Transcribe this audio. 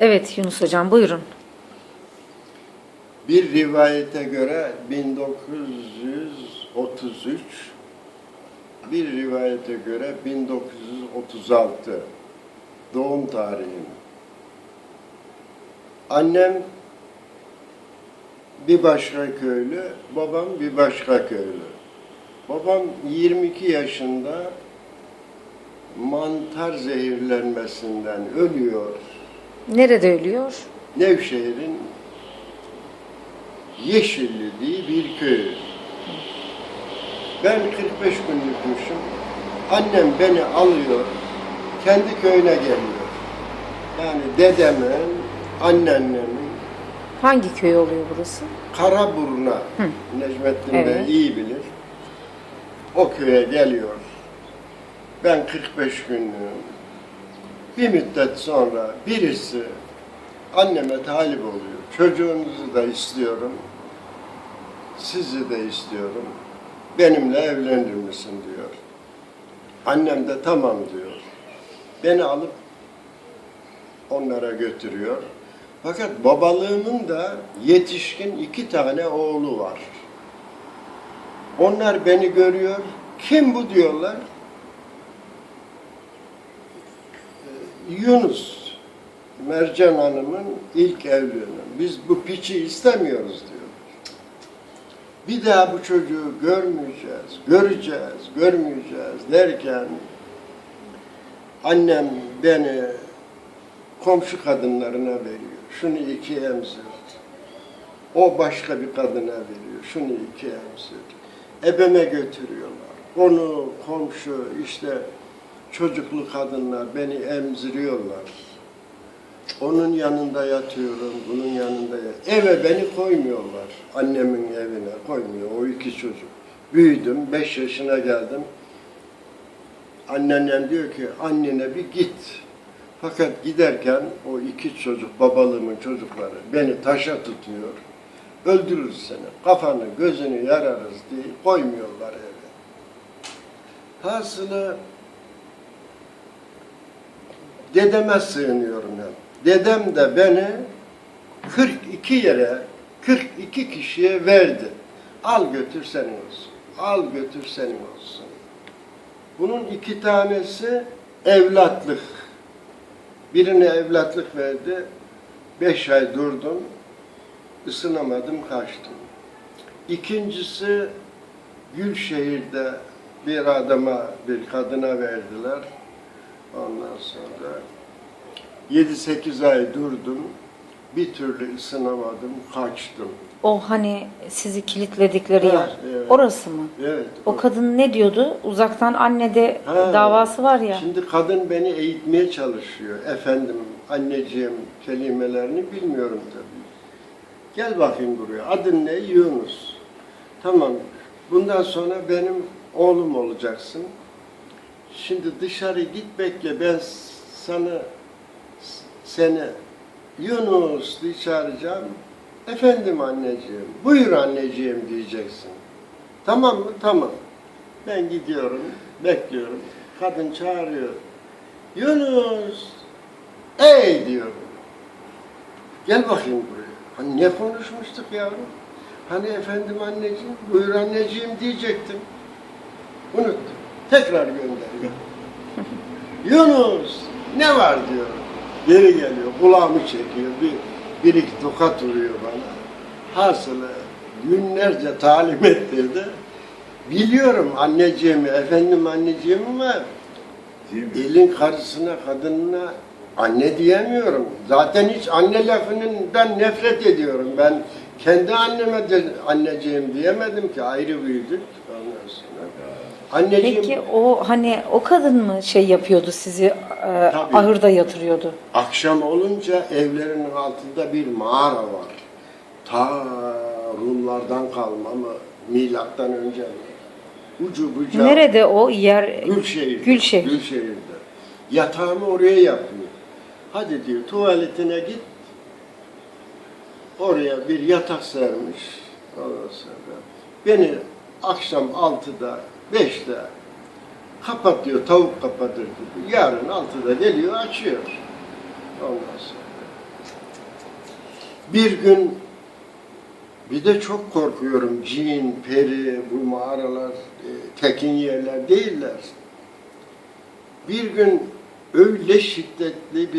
Evet Yunus Hocam buyurun. Bir rivayete göre 1933, bir rivayete göre 1936 doğum tarihim. Annem bir başka köylü, babam bir başka köylü. Babam 22 yaşında mantar zehirlenmesinden ölüyor. Nerede ölüyor? Nevşehir'in Yeşilli diye bir köy. Ben 45 günlükmüşüm. Annem beni alıyor, kendi köyüne geliyor. Yani dedemin, anneannemin Hangi köy oluyor burası? Karaburun'a, Necmettin Evet. de iyi bilir. O köye geliyor. Ben 45 günlüğüm. Bir müddet sonra birisi anneme talip oluyor. Çocuğunuzu da istiyorum. Sizi de istiyorum. Benimle evlenir misin diyor. Annem de tamam diyor. Beni alıp onlara götürüyor. Fakat babalığımın da yetişkin iki tane oğlu var. Onlar beni görüyor. Kim bu diyorlar? Yunus. Mercan Hanım'ın ilk evliliği. Biz bu piçi istemiyoruz diyor. Bir daha bu çocuğu görmeyeceğiz, göreceğiz, görmeyeceğiz derken annem beni komşu kadınlarına veriyor. Şunu iki emzir. O başka bir kadına veriyor. Şunu iki emzir. Ebeme götürüyorlar. Onu komşu işte çocuklu kadınlar beni emziriyorlar. Onun yanında yatıyorum, bunun yanında yat. Eve beni koymuyorlar. Annemin evine koymuyor. O iki çocuk. Büyüdüm, beş yaşına geldim. Anneannem diyor ki annene bir git. Fakat giderken o iki çocuk, babalığımın çocukları beni taşa tutuyor. Öldürürüz seni, kafanı, gözünü yararız diye koymuyorlar eve. Hasılı dedeme sığınıyorum hep. Dedem de beni 42 yere, 42 kişiye verdi. Al götür senin olsun. Al götür senin olsun. Bunun iki tanesi evlatlık. Birine evlatlık verdi. Beş ay durdum. ısınamadım, kaçtım. İkincisi Gülşehir'de bir adama, bir kadına verdiler. Ondan sonra 7-8 ay durdum. Bir türlü ısınamadım, kaçtım. O hani sizi kilitledikleri Evet, yer. evet. Orası mı? Evet. O kadın ne diyordu? Uzaktan annede Ha, davası var ya. Şimdi kadın beni eğitmeye çalışıyor. Efendim, anneciğim kelimelerini bilmiyorum tabii. Gel bakayım buraya. Adın ne? Yunus. Tamam. Bundan sonra benim oğlum olacaksın. Şimdi dışarı git bekle. Ben sana seni Yunus diye çağıracağım. Efendim anneciğim. Buyur anneciğim diyeceksin. Tamam mı? Tamam. Ben gidiyorum, bekliyorum. Kadın çağırıyor. Yunus! Ey diyorum. Gel bakayım buraya. Hani ne konuşmuştuk yavrum? Hani efendim anneciğim, buyur anneciğim diyecektim. Unuttum. Tekrar gönderiyor. Yunus! Ne var diyor. Geri geliyor, kulağımı çekiyor. Bir, bir iki tokat vuruyor bana. Hasılı günlerce talim ettirdi. Biliyorum anneciğimi, efendim anneciğim ama elin karısına, kadınına anne diyemiyorum. Zaten hiç anne lafından nefret ediyorum. Ben kendi anneme de anneciğim diyemedim ki ayrı büyüdük. Ondan sonra. Anneciğim Peki o hani o kadın mı şey yapıyordu sizi e, Tabii. ahırda yatırıyordu? akşam olunca evlerinin altında bir mağara var. Ta Rumlardan kalma mı, milattan önce mi? Ucu bucağı. Nerede o yer? Gülşehir. Gülşehir. Gülşehir'de. Yatağımı oraya yapıyor. Hadi diyor tuvaletine git. Oraya bir yatak sermiş. Ondan sonra beni akşam 6'da 5'te kapatıyor, tavuk kapatır gibi. Yarın 6'da geliyor, açıyor. Ondan sonra Bir gün bir de çok korkuyorum. Cin, peri, bu mağaralar e, tekin yerler değiller. Bir gün öyle şiddetli bir